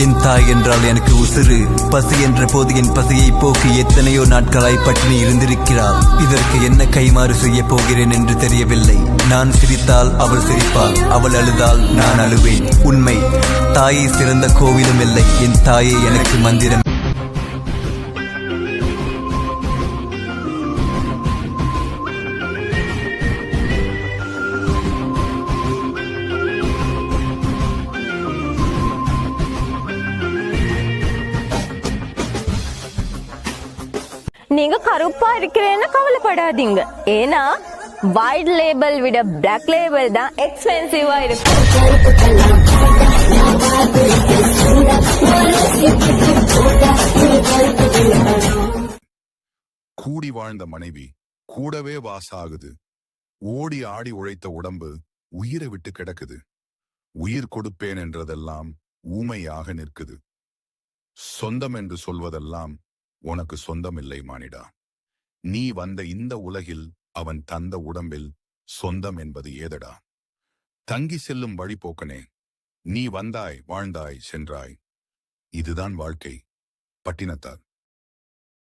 என் தாய் என்றால் எனக்கு உசுறு. பசி என்ற போது என் பசியை போக்கி எத்தனையோ நாட்களாய் பட்டினி இருந்திருக்கிறாள் இதற்கு என்ன கைமாறு செய்ய போகிறேன் என்று தெரியவில்லை. நான் சிரித்தால் அவள் சிரிப்பாள். அவள் அழுதால் நான் அழுவேன். உண்மை தாயை சிறந்த கோவிலும் இல்லை. என் தாயே எனக்கு மந்திரம் நீங்க கருப்பா இருக்கிறேன்னு கவலைப்படாதீங்க. ஏன்னா வைட் லேபிள் விட பிளாக் லேபிள் தான் எக்ஸ்பென்சிவா இருக்கும் கூடி வாழ்ந்த மனைவி கூடவே வாசாகுது. ஓடி ஆடி உழைத்த உடம்பு உயிரை விட்டு கிடக்குது. உயிர் கொடுப்பேன் என்றதெல்லாம் ஊமையாக நிற்குது. சொந்தம் என்று சொல்வதெல்லாம் உனக்கு சொந்தமில்லை மானிடா. நீ வந்த இந்த உலகில் அவன் தந்த உடம்பில் சொந்தம் என்பது ஏதடா? தங்கி செல்லும் வழிபோக்கனே நீ வந்தாய் வாழ்ந்தாய் சென்றாய். இதுதான் வாழ்க்கை. பட்டினத்தார்.